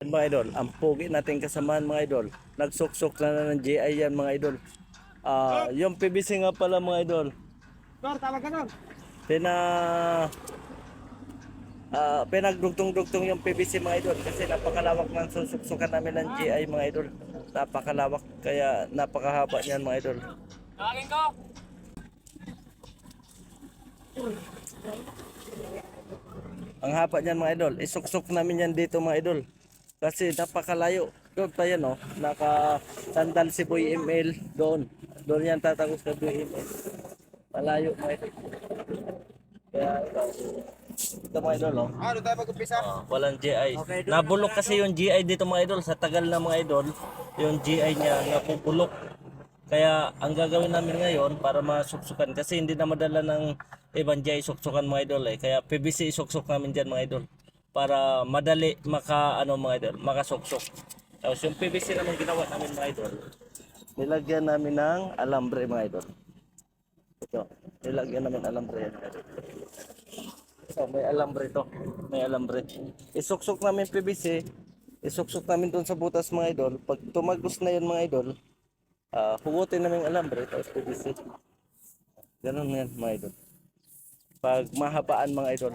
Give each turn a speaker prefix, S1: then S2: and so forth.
S1: Mga idol, ang pogi natin kasamahan mga idol. Nagsuksok na na ng GI yan mga idol. Ah, yung PVC nga pala mga idol.
S2: Dor, tawag ka nun.
S1: Pina ah pinagdugtong-dugtong yung PVC mga idol kasi napakalawak ng susuksukan namin ng GI mga idol. Napakalawak kaya napakahaba niyan mga idol.
S2: Tawagin ko.
S1: Ang haba niyan mga idol, isuksok namin yan dito mga idol. Kasi napakalayo. Doon pa yan oh, naka sandal si Boy ML doon. Doon yan tatagos kay Boy ML. Malayo mga idol. Kaya ito, ito mga idol oh.
S2: Ah, doon tayo mag-umpisa.
S1: Ah, walang GI. Nabulok kasi yung GI dito mga idol sa tagal na mga idol. Yung GI niya napupulok. Kaya ang gagawin namin ngayon para masuksukan kasi hindi na madala ng ibang GI suksukan mga idol eh. Kaya PVC isuksok namin diyan mga idol para madali maka ano mga idol, makasuksok. Tapos yung PVC naman ginawa namin mga idol. Nilagyan namin ng alambre mga idol. Ito, nilagyan namin alambre. So, may alambre to. May alambre. Isuksok namin PVC. Isuksok namin doon sa butas mga idol. Pag tumagos na yun mga idol, ah hugutin namin alambre tapos PVC. Ganun yan mga idol. Pag mahabaan mga idol.